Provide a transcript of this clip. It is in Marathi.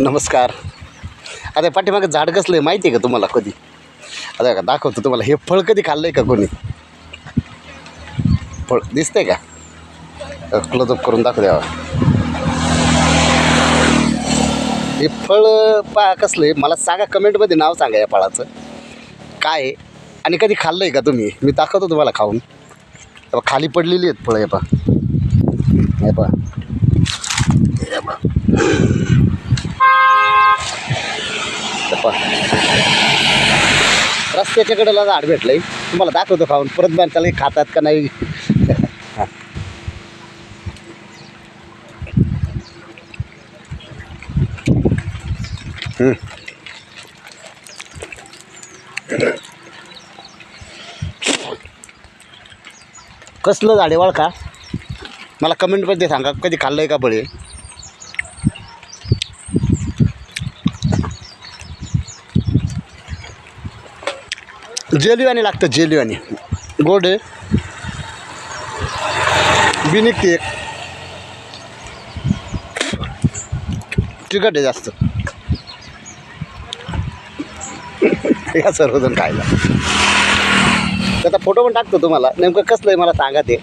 नमस्कार. आता पाठीमागं झाड कसलं आहे माहिती आहे का तुम्हाला कधी? आता का दाखवतो तुम्हाला. हे फळ कधी खाल्लं आहे का कोणी? फळ दिसतंय का? क्लोजअप करून दाखव द्यावा. हे फळ पा कसलं आहे मला सांगा कमेंटमध्ये नाव सांगा या फळाचं. काय आहे? आणि कधी खाल्लं आहे का तुम्ही? मी दाखवतो तुम्हाला खाऊन. खाली पडलेली आहेत फळं हे पा हे पा रस्त्याच्या कडेला झाड भेटलंय. तुम्हाला दाखवतो खाऊन. परत बांध त्याला खातात का नाही? कसलं झाडे वळखा मला कमेंटमध्ये सांगा कधी खाल्लं आहे का बळे जेलिवानी लागतं जेलिवानी गोड. आहे बी निघते एक. तिखट आहे जास्त. या सर्वजण खायला. त्याचा फोटो पण टाकतो तुम्हाला. नेमकं कसलं आहे मला सांगा ते.